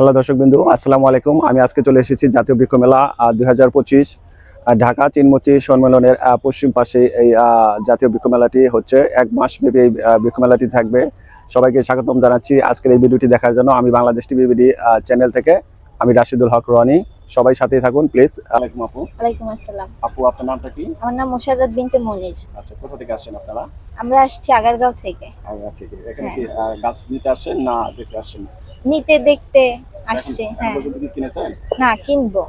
Hello দর্শক বিন্দু আসসালামু আলাইকুম। আমি আজকে চলে এসেছি জাতীয় বৃক্ষ মেলা দুই হাজার পঁচিশ ঢাকা চিনমতি সম্মেলনের পশ্চিম পাশে এই জাতীয় বৃক্ষ মেলাটি হচ্ছে। এক মাস ব্যাপী এই বৃক্ষ মেলাটি থাকবে। সবাইকে স্বাগতম জানাচ্ছি আজকের এই ভিডিওটি দেখার জন্য। আমি বাংলাদেশ টিভিবিডি চ্যানেল থেকে আমি রাশিদুল হক রনি। সবাই সাথেই থাকুন প্লিজ। আলাইকুম আপু। ওয়ালাইকুম আসসালাম। আপু আপনার নামটা কি? আমার নাম মোশাররত বিনতে মনির। আচ্ছা কোথা থেকে আসছেন আপনারা? আমরা আসছি আগারগাঁও থেকে। আগ্রা থেকে। এখানে কি গাছ নিতে আসছেন না দেখতে আসছেন নিতে দেখতে আসছি হ্যাঁ। কিনেছেন? না কিনবো।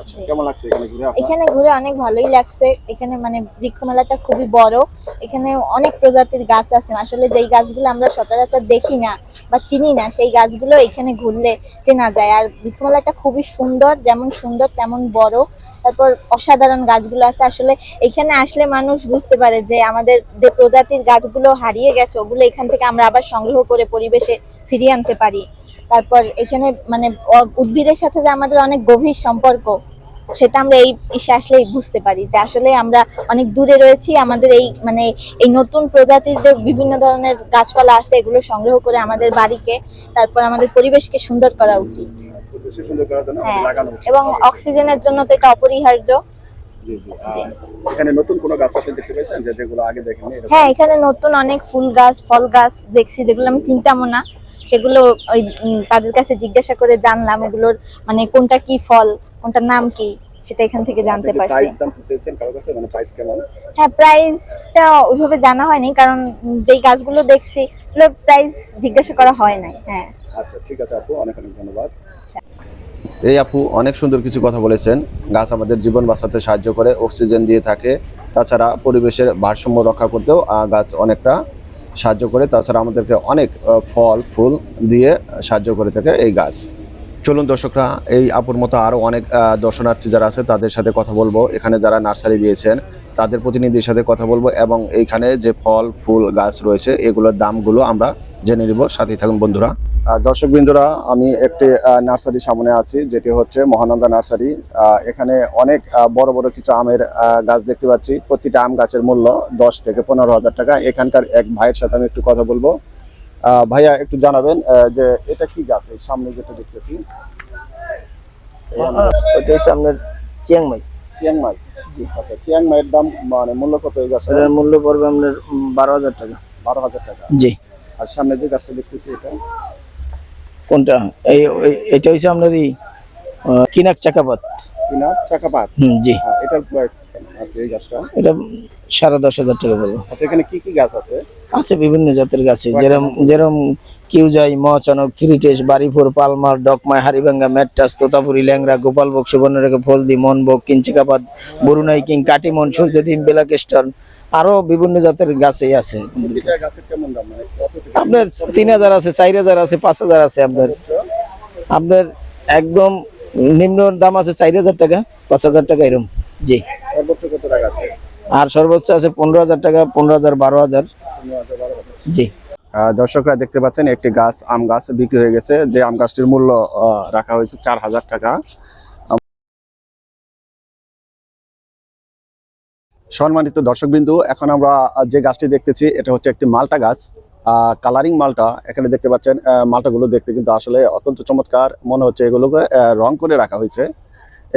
আচ্ছা কেমন লাগছে এখানে ঘুরে এখানে ঘুরে অনেক ভালোই লাগছে। এখানে মানে বৃক্ষ মেলাটা খুবই বড়। এখানে অনেক প্রজাতির গাছ আছে। আসলে যেই গাছগুলো আমরা সচরাচর দেখি না বা চিনি না সেই গাছগুলো এখানে ঘুরলে চেনা যায়। আর বৃক্ষ মেলাটা খুবই সুন্দর যেমন সুন্দর তেমন বড়। তারপর অসাধারণ গাছগুলো আছে। আসলে এখানে আসলে মানুষ বুঝতে পারে যে আমাদের যে প্রজাতির গাছগুলো হারিয়ে গেছে ওগুলো এখান থেকে আমরা আবার সংগ্রহ করে পরিবেশে ফিরিয়ে আনতে পারি। তারপর এখানে মানে উদ্ভিদের সাথে যে আমাদের অনেক গভীর সম্পর্ক সেটা আমরা এই ইসে আসলেই বুঝতে পারি যে আসলে আমরা অনেক দূরে রয়েছি আমাদের এই মানে এই নতুন প্রজাতির যে বিভিন্ন ধরনের গাছপালা আছে এগুলো সংগ্রহ করে আমাদের বাড়িকে তারপর আমাদের পরিবেশকে সুন্দর করা উচিত। হ্যাঁ এবং অক্সিজেনের জন্য তো এটা অপরিহার্য। জি, জি। আর এখানে নতুন কোনো গাছ আপনি দেখতে পেয়েছেন? যেগুলো আগে দেখেনি হ্যাঁ এখানে নতুন অনেক ফুল গাছ ফল গাছ দেখছি যেগুলো আমি চিনতামও না সেগুলো ওই তাদের কাছে জিজ্ঞাসা করে জানলাম এগুলোর মানে কোনটা কি ফল কোনটার নাম কি সেটা এখান থেকে জানতে পারছি। price জানতে চেয়েছেন কারও কাছে? মানে প্রাইস কেমন? হ্যাঁ প্রাইসটা ওইভাবে জানা হয়নি কারণ যেই গাছগুলো দেখছি ওগুলোর প্রাইস জিজ্ঞাসা করা হয় নাই হ্যাঁ। আচ্ছা ঠিক আছে আপু অনেক অনেক ধন্যবাদ। আচ্ছা। এই আপু অনেক সুন্দর কিছু কথা বলেছেন। গাছ আমাদের জীবন বাঁচাতে সাহায্য করে অক্সিজেন দিয়ে থাকে। তাছাড়া পরিবেশের ভারসাম্য রক্ষা করতেও গাছ অনেকটা সাহায্য করে, তাছাড়া আমাদেরকে অনেক ফল, ফুল দিয়ে সাহায্য করে থাকে এই গাছ। চলুন দর্শকরা, এই আপুর মতো আরও অনেক দর্শনার্থী যারা আছে, তাদের সাথে কথা বলব। এখানে যারা নার্সারি দিয়েছেন, তাদের প্রতিনিধির সাথে কথা বলব এবং এইখানে যে ফল, ফুল, গাছ রয়েছে, এগুলোর দামগুলো আমরা জেনে নিব। সাথেই থাকুন বন্ধুরা। দর্শক বিন্দুরা আমি একটি নার্সারির সামনে আছি যেটি হচ্ছে মহানন্দা নার্সারি। এখানে অনেক বড় বড় কিছু আমের গাছ দেখতে পাচ্ছি। প্রতিটা আম গাছের মূল্য দশ থেকে পনেরো হাজার টাকা। এখানকার এক ভাইয়ের সাথে আমি একটু কথা বলব। ভাইয়া একটু জানাবেন যে এটা কি গাছ? এই সামনে যেটা দেখতেছি। হচ্ছে আপনার চিয়াংমাই চিয়াংমাই জি। আচ্ছা চিয়াংমাইয়ের দাম মানে মূল্য কত এই এটার মূল্য পড়বে আপনার বারো হাজার টাকা। বারো হাজার টাকা। জি। আর সামনে যে গাছটা দেখতেছি এটা কোনটা? এই এটা হচ্ছে আপনার এই কিনাক চাকাপাত। কিনা চাকাপাত? হুম জি। এটার প্রাইস এই গাছটা? এটা সাড়ে দশ হাজার টাকা পড়বে আচ্ছা এখানে কি কি গাছ আছে? আছে বিভিন্ন জাতের গাছে যেরম যেরম কিউজাই মহাচনক থ্রিটেস বাড়িপুর পালমার ডকমাই হারিভাঙ্গা ম্যাট্টাস তোতাপুরি ল্যাংরা গোপাল বক সুবর্ণরেখা ফলদি মনবক কিঞ্চিকাপাত বরুণাই কিং কাটিমন সূর্যডিম বেলাকেস্টন আরও বিভিন্ন জাতের গাছেই আছে। আপনার তিন হাজার আছে, চার হাজার আছে, পাঁচ হাজার আছে আপনার। আপনার একদম নিম্ন দাম আছে চার হাজার টাকা, পাঁচ হাজার টাকা এরকম জি। আর সর্বোচ্চ আছে পনেরো হাজার টাকা, পনেরো হাজার, বারো হাজার। জি। দর্শকরা দেখতে পাচ্ছেন একটি গাছ, আম গাছ বিক্রি হয়ে গেছে। যে আম গাছটির মূল্য রাখা হয়েছে চার হাজার টাকা। সম্মানিত দর্শকবিন্দু, এখন আমরা যে গাছটি দেখতেছি, এটা হচ্ছে একটি মালটা গাছ। কালারিং মালটা, এখানে দেখতে পাচ্ছেন মালটাগুলো দেখতে কিন্তু আসলে অত্যন্ত চমৎকার। মনে হচ্ছে এগুলোকে রং করে রাখা হয়েছে।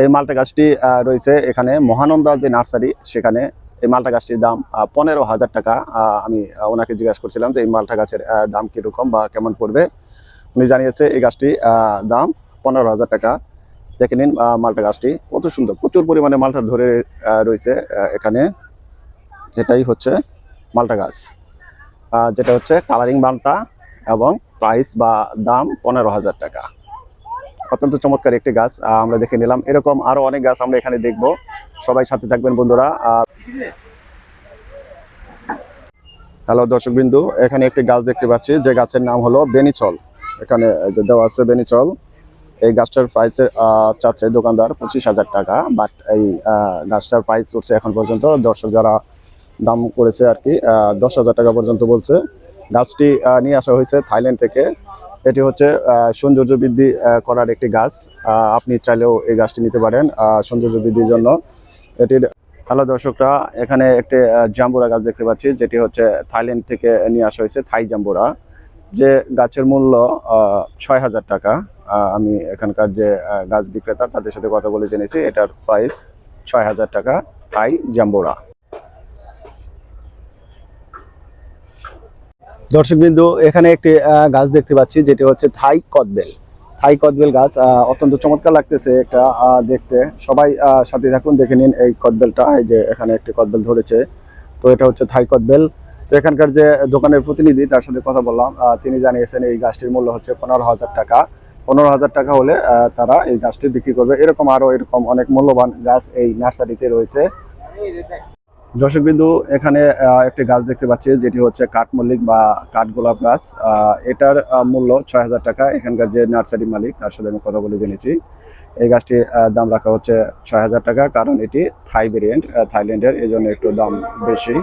এই মালটা গাছটি রয়েছে এখানে মহানন্দা যে নার্সারি, সেখানে এই মালটা গাছটির দাম পনেরো হাজার টাকা। আমি ওনাকে জিজ্ঞাসা করছিলাম যে এই মালটা গাছের দাম কীরকম বা কেমন পড়বে? উনি জানিয়েছে এই গাছটি দাম পনেরো হাজার টাকা। দেখে নিন মালটা গাছটি কত সুন্দর। প্রচুর পরিমাণে মালটা ধরে রয়েছে এখানে। এটাই হচ্ছে মালটা গাছ। যেটা হচ্ছে কালারিং মালটা এবং প্রাইস বা দাম পনেরো হাজার টাকা। অত্যন্ত চমৎকার একটি গাছ আমরা দেখে নিলাম। এরকম আরও অনেক গাছ আমরা এখানে দেখব। সবাই সাথে থাকবেন, বন্ধুরা। হ্যালো, দর্শকবিন্দু, এখানে একটি গাছ দেখতে পাচ্ছি। যে গাছের নাম হলো বেনিচল। এখানে দেওয়া আছে বেনিচল। এই গাছটার প্রাইস চাচ্ছে দোকানদার পঁচিশ হাজার টাকা বাট এই গাছটার প্রাইস উঠছে এখন পর্যন্ত দর্শক যারা দাম করেছে আর কি দশ হাজার টাকা পর্যন্ত বলছে। গাছটি নিয়ে আসা হয়েছে থাইল্যান্ড থেকে। এটি হচ্ছে সৌন্দর্য বৃদ্ধি করার একটি গাছ। আপনি চাইলেও এই গাছটি নিতে পারেন সৌন্দর্য বৃদ্ধির জন্য। এটির, হ্যালো দর্শকরা, এখানে একটি জাম্বুরা গাছ দেখতে পাচ্ছি, যেটি হচ্ছে থাইল্যান্ড থেকে নিয়ে আসা হয়েছে থাই জাম্বুরা। যে গাছের মূল্য ছয় হাজার টাকা। আমি এখানকার যে গাছ বিক্রেতা, তাদের সাথে কথা বলে জেনেছি। এটার প্রাইস ছয় হাজার টাকা থাই জাম্বোরা। দর্শকবিন্দু, এখানে একটি গাছ দেখতে পাচ্ছি, যেটি হচ্ছে থাই কদবেল। থাই কদবেল গাছ অত্যন্ত চমৎকার লাগতেছে এটা দেখতে। সবাই সাথে থাকুন, দেখে নিন এই কদবেলটা, এই যে এখানে একটি কদবেল ধরেছে। তো এটা হচ্ছে থাই কদবেল। তো এখানকার যে দোকানের প্রতিনিধি, তার সাথে কথা বললাম। তিনি জানিয়েছেন এই গাছটির মূল্য হচ্ছে পনেরো হাজার টাকা। পনেরো হাজার টাকা হলে তারা এই গাছটি বিক্রি করবে। এরকম আরও এরকম অনেক মূল্যবান গাছ এই নার্সারিতে রয়েছে। দর্শক বিন্দু, এখানে একটি গাছ দেখতে পাচ্ছি, যেটি হচ্ছে কাঠমল্লিক বা কাঠগোলাপ গাছ। এটার মূল্য ছয় হাজার টাকা। এখানকার যে নার্সারি মালিক, তার সাথে আমি কথা বলে জেনেছি। এই গাছটির দাম রাখা হচ্ছে ছয় হাজার টাকা, কারণ এটি থাই ভেরিয়েন্ট থাইল্যান্ডের এই একটু দাম বেশি।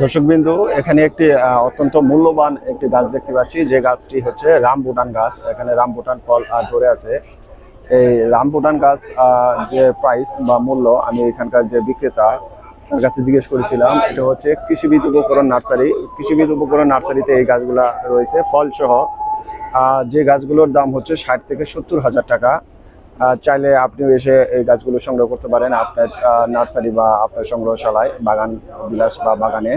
দর্শক বিন্দু এখানে একটি অত্যন্ত মূল্যবান একটি গাছ দেখতে পাচ্ছি। যে গাছটি হচ্ছে রামবুটান গাছ। এখানে রামবুটান ফল ধরে আছে। এই রামবুটান গাছ যে প্রাইস বা মূল্য, আমি এখানকার যে বিক্রেতা, তার কাছে জিজ্ঞেস করেছিলাম, এটা হচ্ছে কৃষিবিদ উপকরণ নার্সারি। কৃষিবিদ উপকরণ নার্সারিতে এই গাছগুলা রয়েছে, ফলসহ। যে গাছগুলোর দাম হচ্ছে ষাট থেকে সত্তর হাজার টাকা। চাইলে আপনি এসে এই গাছগুলো সংগ্রহ করতে পারেন আপনার নার্সারি বা আপনার সংগ্রহশালায়, বাগান, বিলাস বা বাগানে।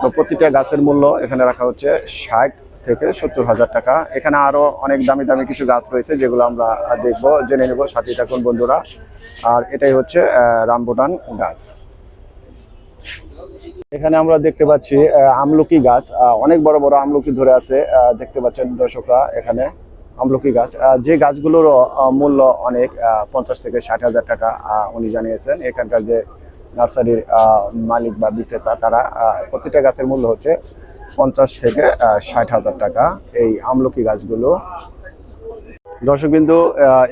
তো প্রতিটা গাছের মূল্য এখানে রাখা হচ্ছে ষাট থেকে সত্তর হাজার টাকা। এখানে আরও অনেক দামি দামি কিছু গাছ রয়েছে যেগুলো আমরা দেখব, জেনে নেব। সাথে থাকুন বন্ধুরা। আর এটাই হচ্ছে রামবুটান গাছ। এখানে আমরা দেখতে পাচ্ছি আমলকি গাছ। অনেক বড় বড় আমলকি ধরে আছে দেখতে পাচ্ছেন দর্শকরা এখানে। আমলকি গাছ। যে গাছগুলোরও আহ, মূল্য অনেক পঞ্চাশ থেকে ষাট হাজার টাকা উনি জানিয়েছেন। এখানকার যে নার্সারির মালিক বা বিক্রেতা তারা প্রতিটা গাছের মূল্য হচ্ছে পঞ্চাশ থেকে ষাট হাজার টাকা এই আমলকি গাছগুলো। দর্শকবিন্দু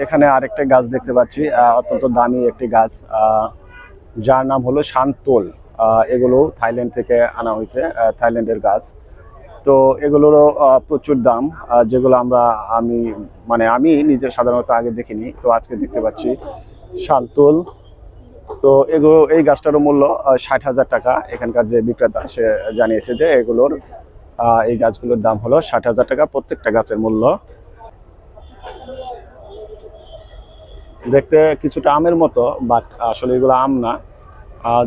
এখানে আরেকটা গাছ দেখতে পাচ্ছি অত্যন্ত দামি একটি গাছ যার নাম হলো শান্তোল। এগুলো থাইল্যান্ড থেকে আনা হয়েছে থাইল্যান্ডের গাছ। তো এগুলোরও প্রচুর দাম যেগুলো আমরা, আমি মানে আমি নিজে সাধারণত আগে দেখিনি, তো আজকে দেখতে পাচ্ছি। শান্তোল তো এগুলো এই গাছটারও মূল্য ষাট হাজার টাকা। এখানকার যে বিক্রেতা, সে জানিয়েছে যে এগুলোর এই গাছগুলোর দাম হলো ষাট হাজার টাকা, প্রত্যেকটা গাছের মূল্য। দেখতে কিছুটা আমের মতো, বাট আসলে এগুলো আম না।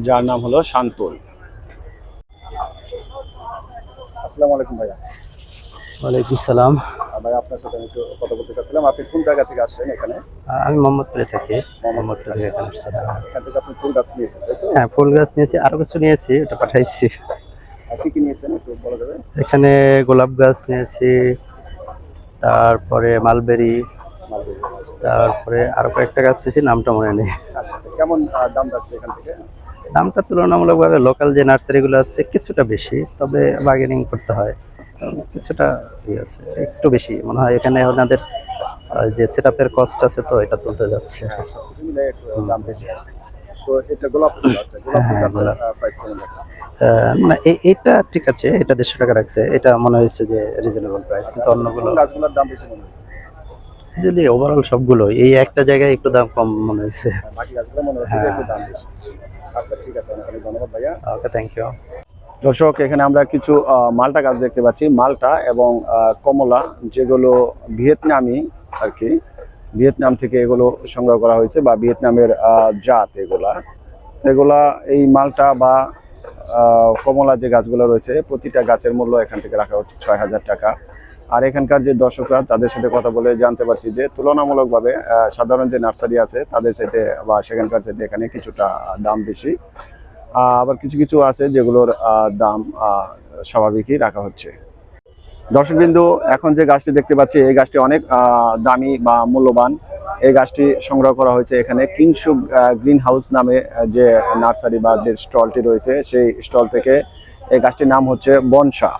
যার নাম হলো শান্তুল আসসালামু আলাইকুম ভাইয়া। ওয়ালাইকুম সালাম আহ, ভাই আপনার সাথে আমি একটু কথা বলতে চাচ্ছিলাম। আপনি কোন জায়গা থেকে আসছেন এখানে? আমি মোহাম্মদপুরে থাকি। মোহাম্মদপুর থেকে এখানে আসছি। এখান থেকে আপনি ফুল গাছ নিয়েছেন তাই তো? হ্যাঁ ফুল গাছ নিয়েছি আরও কিছু নিয়েছি ওটা পাঠাইছি। কি কি নিয়েছেন একটু বলা যাবে? এখানে গোলাপ গাছ নিয়েছি তারপরে মালবেরি। তারপরে আরও কয়েকটা গাছ নিয়েছি নামটা মনে নেই। আচ্ছা কেমন দাম যাচ্ছে এখান থেকে? দামটা তুলনামূলকভাবে লোকাল যে নার্সারিগুলো আছে কিছুটা বেশি তবে বার্গেনিং করতে হয়। কিছুটা ইয়ে আছে একটু বেশি। মনে হয় এখানে ওনাদের যে সেট আপের কস্ট আছে তো এটা তুলতে যাচ্ছে। হ্যাঁ হ্যাঁ, আহ, না এ- এটা ঠিক আছে এটা দেড়শো টাকা রাখছে এটা মনে হয়েছে যে রিজনেবল প্রাইস কিন্তু অন্যগুলো গাছগুলোর দাম বেশি মনে হচ্ছে? অ্যাকচুয়ালি ওভারঅল সবগুলো এই একটা জায়গায় একটু দাম কম মনে হয়েছে। বাকি গাছগুলো মনে হচ্ছে যে একটু দাম বেশি। আচ্ছা ঠিক আছে অনেক অনেক ধন্যবাদ ভাইয়া। ওকে থ্যাংক ইউ দর্শক এখানে আমরা কিছু মালটা গাছ দেখতে পাচ্ছি মালটা এবং কমলা যেগুলো ভিয়েতনামি আর কি ভিয়েতনাম থেকে এগুলো সংগ্রহ করা হয়েছে বা ভিয়েতনামের জাত এগুলা। এগুলা এই মালটা বা কমলা যে গাছগুলো রয়েছে প্রতিটা গাছের মূল্য এখান থেকে রাখা হচ্ছে ছয় হাজার টাকা। আর এখানকার যে দর্শকরা তাদের সাথে কথা বলে জানতে পারছি যে তুলনামূলকভাবে সাধারণ যে নার্সারি আছে, তাদের সাথে বা সেখানকার সাথে এখানে কিছুটা দাম বেশি। আবার কিছু কিছু আছে যেগুলোর দাম স্বাভাবিকই রাখা হচ্ছে। দর্শকবিন্দু, এখন যে গাছটি দেখতে পাচ্ছি, এই গাছটি অনেক দামি বা মূল্যবান। এই গাছটি সংগ্রহ করা হয়েছে এখানে কিংসুক গ্রিন হাউস নামে যে নার্সারি বা যে স্টলটি রয়েছে, সেই স্টল থেকে এই গাছটির নাম হচ্ছে বনসা।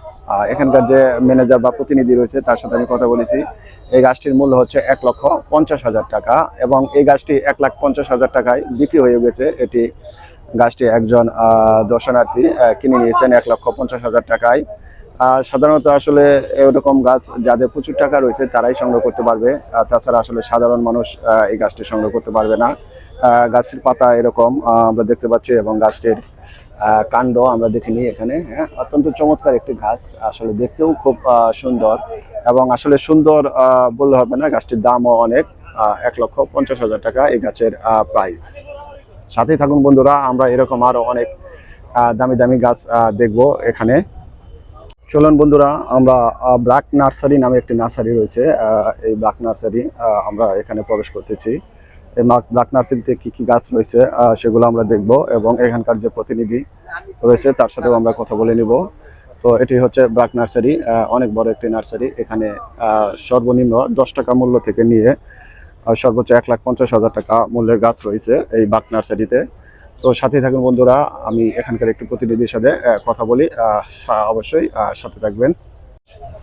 এখানকার যে ম্যানেজার বা প্রতিনিধি রয়েছে তার সাথে আমি কথা বলেছি। এই গাছটির মূল্য হচ্ছে এক লক্ষ পঞ্চাশ হাজার টাকা এবং এই গাছটি এক লাখ পঞ্চাশ হাজার টাকায় বিক্রি হয়ে গেছে। এটি গাছটি একজন দর্শনার্থী কিনে নিয়েছেন এক লক্ষ পঞ্চাশ হাজার টাকায়। আহ, সাধারণত আসলে এরকম গাছ যাদের প্রচুর টাকা রয়েছে তারাই সংগ্রহ করতে পারবে। তাছাড়া আসলে সাধারণ মানুষ এই গাছটি সংগ্রহ করতে পারবে না। গাছটির পাতা এরকম আমরা দেখতে পাচ্ছি এবং গাছটির কাণ্ড আমরা দেখে নিই এখানে হ্যাঁ? অত্যন্ত চমৎকার একটি গাছ আসলে দেখতেও খুব সুন্দর এবং আসলে সুন্দর বললে হবে না গাছটির দামও অনেক এক লক্ষ পঞ্চাশ হাজার টাকা এই গাছের প্রাইস সাথেই থাকুন বন্ধুরা, আমরা এরকম আরও অনেক দামি দামি গাছ দেখব এখানে। চলুন বন্ধুরা, আমরা ব্ল্যাক নার্সারি নামে একটি নার্সারি রয়েছে এই ব্ল্যাক নার্সারি আমরা এখানে প্রবেশ করতেছি। ব্ল্যাক নার্সারিতে কি কি গাছ রয়েছে সেগুলো আমরা দেখব এবং এখানকার যে প্রতিনিধি রয়েছে তার সাথেও আমরা কথা বলে নিব। তো এটি হচ্ছে ব্ল্যাক নার্সারি অনেক বড় একটি নার্সারি। এখানে সর্বনিম্ন দশ টাকা মূল্য থেকে নিয়ে সর্বোচ্চ এক লাখ পঞ্চাশ হাজার টাকা মূল্যের গাছ রয়েছে এই ব্ল্যাক নার্সারিতে। তো সাথে থাকুন বন্ধুরা আমি এখানকার একটি প্রতিনিধির সাথে কথা বলি অবশ্যই সাথে থাকবেন।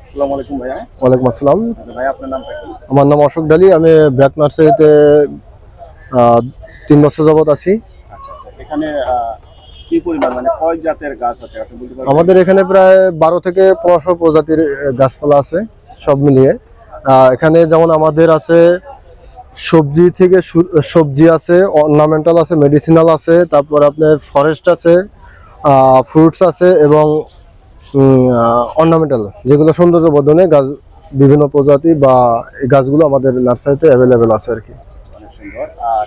আসসালামু আলাইকুম ভাইয়া। ওয়ালাইকুম আসসালাম। ভাই আপনার নামটা কি? আমার নাম অশোক ডালি আমি ব্র্যাক নার্সারিতে তিন বছর যাবত আছি। আচ্ছা আচ্ছা। এখানে কি পরিমাণ মানে কয় জাতের গাছ আছে? আপনি বলতে পারবেন? আমাদের এখানে প্রায় বারো থেকে পনেরোশো প্রজাতির গাছপালা আছে সব মিলিয়ে। এখানে যেমন আমাদের আছে সবজি থেকে সবজি আছে অর্নামেন্টাল আছে মেডিসিনাল আছে তারপর আপনার ফরেস্ট আছে ফ্রুটস আছে এবং অর্নামেন্টাল। যেগুলো সৌন্দর্য বর্ধনে গাছ বিভিন্ন প্রজাতি বা এই গাছগুলো আমাদের নার্সারিতে অ্যাভেলেবেল আছে আর কি। আর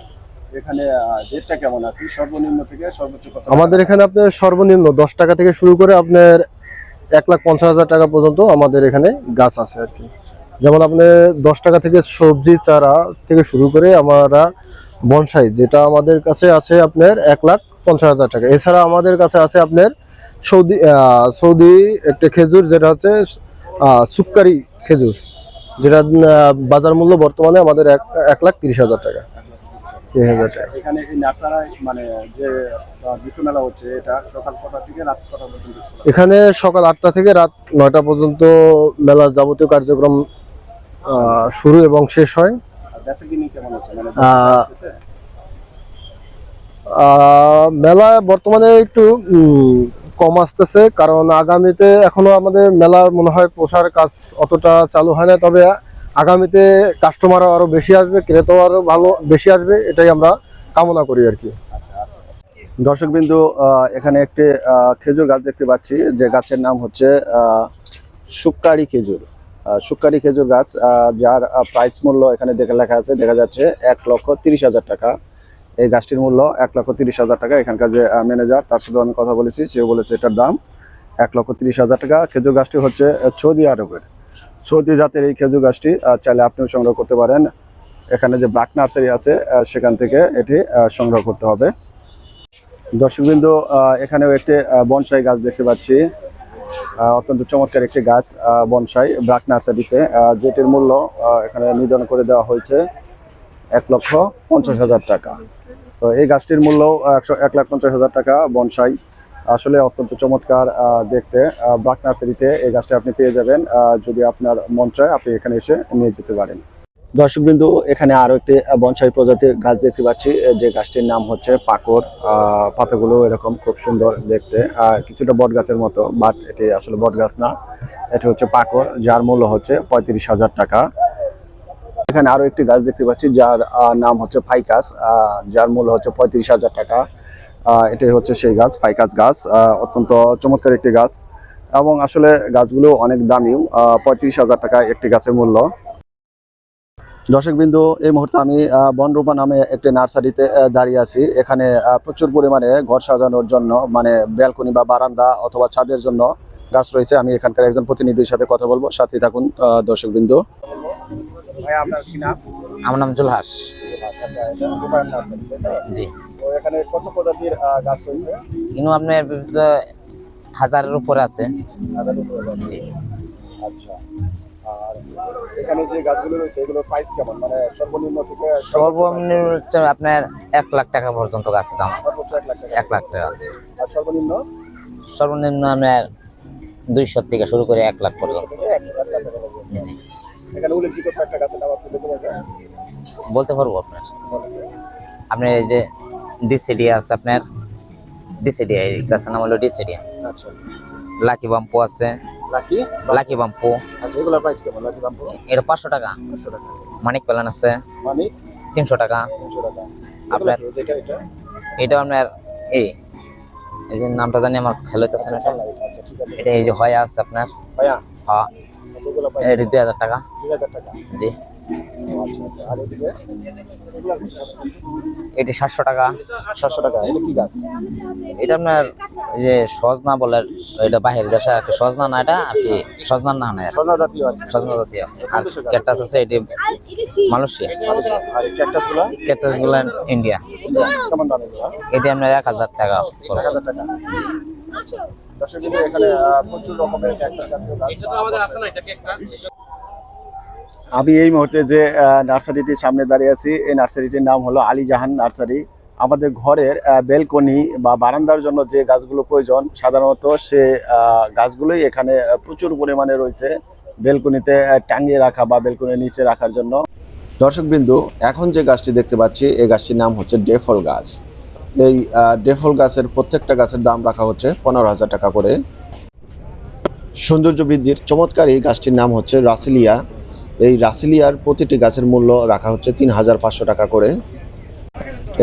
এখানে রেটটা কেমন সর্বনিম্ন থেকে সর্বোচ্চ কত আমাদের এখানে আপনার সর্বনিম্ন দশ টাকা থেকে শুরু করে আপনার এক লাখ পঞ্চাশ হাজার টাকা পর্যন্ত আমাদের এখানে গাছ আছে আর কি। যেমন আপনি দশ টাকা থেকে সবজি চারা থেকে শুরু করে আমরা বনসাই যেটা আমাদের কাছে আছে আপনার এক লাখ পঞ্চাশ হাজার টাকা। এছাড়া আমাদের কাছে আছে আপনার সৌদি সৌদি একটা খেজুর যেটা হচ্ছে আহ, সুক্কারি খেজুর। যেটা বাজার মূল্য বর্তমানে আমাদের এক লাখ তিরিশ হাজার টাকা। তিরিশ হাজার টাকা। এখানে এই মানে যে বিটু মেলা হচ্ছে এটা সকাল কটা থেকে রাত কটা পর্যন্ত এখানে সকাল আটটা থেকে রাত নয়টা পর্যন্ত মেলার যাবতীয় কার্যক্রম শুরু এবং শেষ হয়। মানে মেলা বর্তমানে একটু কম আসতেছে, কারণ আগামীতে এখনও আমাদের মেলার মনে হয় প্রসার কাজ অতটা চালু হয় না, তবে আগামীতে কাস্টমার আরও বেশি আসবে, ক্রেতাও আরও ভালো, বেশি আসবে, এটাই আমরা কামনা করি আর কি। দর্শক বিন্দু এখানে একটি খেজুর গাছ দেখতে পাচ্ছি, যে গাছের নাম হচ্ছে সুক্কারি খেজুর। সুক্কারি খেজুর গাছ যার প্রাইস মূল্য এখানে দেখে লেখা আছে, দেখা যাচ্ছে এক লক্ষ তিরিশ হাজার টাকা। এই গাছটির মূল্য এক লক্ষ তিরিশ হাজার টাকা। এখানকার যে ম্যানেজার তার সাথে আমি কথা বলেছি, সেও বলেছে এটার দাম এক লক্ষ তিরিশ হাজার টাকা। খেজুর গাছটি হচ্ছে সৌদি আরবের। সৌদি জাতের এই খেজুর গাছটি চাইলে আপনিও সংগ্রহ করতে পারেন। এখানে যে ব্ল্যাক নার্সারি আছে সেখান থেকে এটি সংগ্রহ করতে হবে। দর্শকবৃন্দ এখানেও একটি বনসাই গাছ দেখতে পাচ্ছি। অত্যন্ত চমৎকার একটি গাছ বনসাই ব্রাক নার্সারিতে। যেটির মূল্য এখানে নির্ধারণ করে দেওয়া হয়েছে এক লক্ষ পঞ্চাশ হাজার টাকা। তো এই গাছটির মূল্য একশো, এক লাখ পঞ্চাশ হাজার টাকা, বনসাই। আসলে অত্যন্ত চমৎকার দেখতে। ব্রাক নার্সারিতে এই গাছটা আপনি পেয়ে যাবেন যদি আপনার মন চায়, আপনি এখানে এসে নিয়ে যেতে পারেন। দর্শকবিন্দু, এখানে আরও একটি বনসাই প্রজাতির গাছ দেখতে পাচ্ছি যে গাছটির নাম হচ্ছে পাকর পাতাগুলো এরকম খুব সুন্দর দেখতে। কিছুটা বট গাছের মতো, বাট এটি আসলে বট গাছ না। এটি হচ্ছে পাকর যার মূল্য হচ্ছে পঁয়ত্রিশ হাজার টাকা। এখানে আরও একটি গাছ দেখতে পাচ্ছি, যার নাম হচ্ছে ফাইকাস যার মূল্য হচ্ছে পঁয়ত্রিশ হাজার টাকা। এটাই হচ্ছে সেই গাছ, ফাইকাস গাছ অত্যন্ত চমৎকার একটি গাছ। এবং আসলে গাছগুলো অনেক দামিও পঁয়ত্রিশ হাজার টাকা একটি গাছের মূল্য। দর্শক বিন্দু এই মুহূর্তে আমি বনরূপা নামে একটি নার্সারিতে দাঁড়িয়ে আছি। এখানে প্রচুর পরিমাণে ঘর সাজানোর জন্য মানে ব্যালকনি বা বারান্দা অথবা ছাদের জন্য গাছ রয়েছে। আমি এখানকার একজন প্রতিনিধির সাথে কথা বলব। সাথে থাকুন দর্শক বিন্দু আপনার কি নাম? আমার নাম জুলহাস। জি। এখানে কত প্রজাতির গাছ রয়েছে? কিন্তু আপনার হাজারের উপরে আছে। জি। আচ্ছা। আর এখানে যে গাছগুলো রয়েছে এগুলোর প্রাইস কেমন? মানে সর্বনিম্ন থেকে সর্বনিম্ন হচ্ছে আপনার এক লাখ টাকা পর্যন্ত গাছের দাম আছে। এক লাখ টাকা। আছে। আর সর্বনিম্ন? সর্বনিম্ন আপনার দুইশো থেকে শুরু করে এক লাখ পর্যন্ত। জি। এখানে উল্লেখযোগ্য কয়েকটা গাছের নাম আপনি বলতে পারবেন? বলতে পারব আপনার। আপনার এই যে ডিসিডিয়া আছে আপনার। ডিসিডিয়া এই গাছের নাম হলো ডিসিডিয়া আচ্ছা। লাকি বাম্পু আছে। লাকি লাকি বাম্পু আচ্ছা প্রাইস কেমন? লাকি দাম এটা পাঁচশো টাকা। পাঁচশো টাকা। মানিক প্যালান আছে। মানে তিনশো টাকা। তিনশো টাকা। আপনার এটা? এটা আপনার এই। এই যে নামটা জানি আমার খেয়াল না। এটা এটা এই যে হয় আছে আপনার। হ্যাঁ। এটা দুই হাজার টাকা। দুই হাজার টাকা। জি। এটি সাতশো টাকা। সাতশো টাকা। এটা কি গাছ? এটা আপনার যে সজনা বলে এটা বাহির দেশে আর কি। সজনা না এটা আর কি সজনা না না সজনা জাতীয় সজনা জাতীয়। আর ক্যাকটাস আছে এটি মালয়েশিয়া। আর ক্যাকটাসগুলা ক্যাকটাসগুলো ইন্ডিয়া কেমন দাম এটি আপনার এক হাজার টাকা এক হাজার টাকা। দর্শক এখানে প্রচুর রকমের আমি এই মুহূর্তে যে আহ, নার্সারিটির সামনে দাঁড়িয়ে আছি এই নার্সারিটির নাম হলো আলী জাহান নার্সারি। আমাদের ঘরের বেলকনি বা বারান্দার জন্য যে গাছগুলো প্রয়োজন সাধারণত সে আহ, গাছগুলোই এখানে প্রচুর পরিমাণে রয়েছে বেলকনিতে টাঙিয়ে রাখা বা বেলকনির নিচে রাখার জন্য। দর্শকবৃন্দু এখন যে গাছটি দেখতে পাচ্ছি এই গাছটির নাম হচ্ছে ডেফল গাছ। এই ডেফল গাছের প্রত্যেকটা গাছের দাম রাখা হচ্ছে পনেরো হাজার টাকা করে। সৌন্দর্য বৃদ্ধির চমৎকার এই গাছটির নাম হচ্ছে রাসিলিয়া। এই রাসিলিয়ার প্রতিটি গাছের মূল্য রাখা হচ্ছে তিন হাজার পাঁচশো টাকা করে।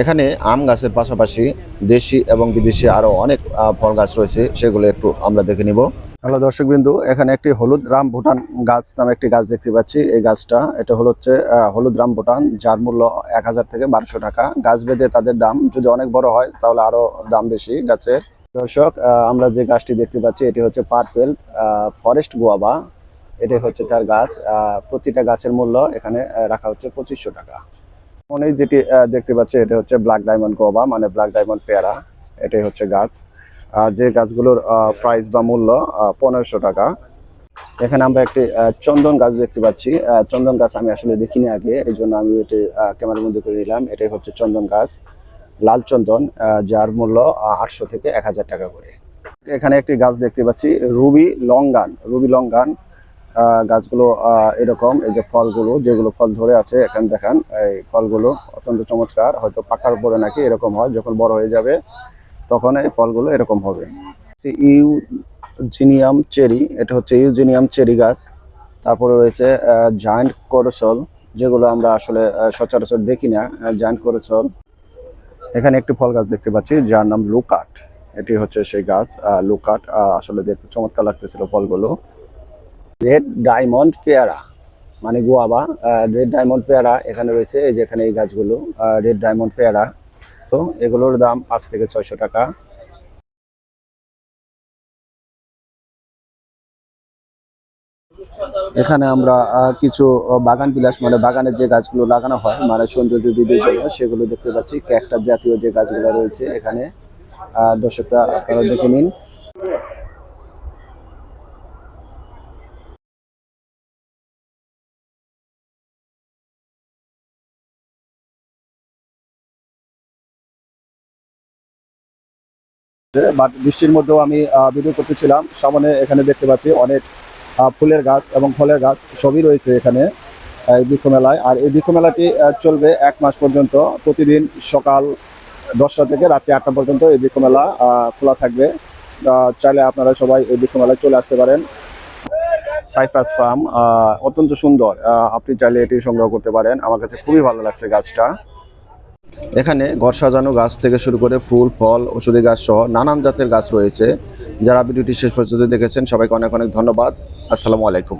এখানে আম গাছের পাশাপাশি দেশি এবং বিদেশি আরও অনেক ফল গাছ রয়েছে, সেগুলো একটু আমরা দেখে নিব। হ্যালো দর্শকবিন্দু, এখানে একটি হলুদ রাম ভুটান গাছ নামে একটি গাছ দেখতে পাচ্ছি। এই গাছটা, এটা হলো হচ্ছে হলুদ রাম ভুটান, যার মূল্য এক হাজার থেকে বারোশো টাকা। গাছ বেঁধে তাদের দাম যদি অনেক বড় হয়, তাহলে আরও দাম বেশি গাছের। দর্শক আমরা যে গাছটি দেখতে পাচ্ছি, এটি হচ্ছে পার্পেল ফরেস্ট গোয়াবা এটাই হচ্ছে তার গাছ প্রতিটা গাছের মূল্য এখানে রাখা হচ্ছে পঁচিশশো টাকা। মনে যেটি দেখতে পাচ্ছি, এটা হচ্ছে ব্ল্যাক ডায়মন্ড গোয়াবা মানে ব্ল্যাক ডায়মন্ড পেয়ারা। এটাই হচ্ছে গাছ। যে গাছগুলোর প্রাইস বা মূল্য পনেরোশো টাকা। এখানে আমরা একটি চন্দন গাছ দেখতে পাচ্ছি। চন্দন গাছ আমি আসলে দেখিনি আগে এই জন্য আমি এটি ক্যামেরার মধ্যে করে নিলাম। এটাই হচ্ছে চন্দন গাছ, লাল চন্দন যার মূল্য আটশো থেকে এক হাজার টাকা করে। এখানে একটি গাছ দেখতে পাচ্ছি, রুবি লঙ্গান। রুবি লঙ্গান গাছগুলো এরকম, এই যে ফলগুলো, যেগুলো ফল ধরে আছে, এখানে দেখান, এই ফলগুলো অত্যন্ত চমৎকার, হয়তো পাকার পরে নাকি এরকম হয়, যখন বড় হয়ে যাবে তখন এই ফলগুলো এরকম হবে। ইউজিনিয়াম চেরি, এটা হচ্ছে ইউজিনিয়াম চেরি গাছ। তারপরে রয়েছে জায়ান্ট করসল, যেগুলো আমরা আসলে সচরাচর দেখি না। জায়ান্ট করসল। এখানে একটি ফল গাছ দেখতে পাচ্ছি, যার নাম লুকাট। এটি হচ্ছে সেই গাছ লুকাট আসলে দেখতে চমৎকার লাগতেছিল ফলগুলো। রেড ডায়মন্ড পেয়ারা মানে গোয়াবা। রেড ডায়মন্ড পেয়ারা এখানে রয়েছে, এই যে এখানে এই গাছগুলো রেড ডায়মন্ড পেয়ারা। তো এগুলোর দাম পাঁচ থেকে ছয়শো টাকা। এখানে আমরা কিছু বাগান বিলাস মানে বাগানের যে গাছগুলো লাগানো হয় মানে সৌন্দর্য বৃদ্ধির জন্য, সেগুলো দেখতে পাচ্ছি। ক্যাকটার জাতীয় যে গাছগুলো রয়েছে এখানে দর্শকরা আপনারা দেখে নিন। বাট বৃষ্টির মধ্যেও আমি ভিডিও করতেছিলাম। সামনে এখানে দেখতে পাচ্ছি অনেক ফুলের গাছ এবং ফলের গাছ সবই রয়েছে এখানে এই বৃক্ষ মেলায়। আর এই বৃক্ষ মেলাটি চলবে এক মাস পর্যন্ত। প্রতিদিন সকাল দশটা থেকে রাত্রি আটটা পর্যন্ত এই বৃক্ষ মেলা খোলা থাকবে। চাইলে আপনারা সবাই এই বৃক্ষ মেলায় চলে আসতে পারেন। সাইফাস ফার্ম অত্যন্ত সুন্দর। আপনি চাইলে এটি সংগ্রহ করতে পারেন। আমার কাছে খুবই ভালো লাগছে গাছটা। এখানে ঘর সাজানো গাছ থেকে শুরু করে ফুল, ফল ওষুধি গাছ সহ নানান জাতের গাছ রয়েছে। যারা ভিডিওটি শেষ পর্যন্ত দেখেছেন, সবাইকে অনেক অনেক ধন্যবাদ। আসসালামু আলাইকুম।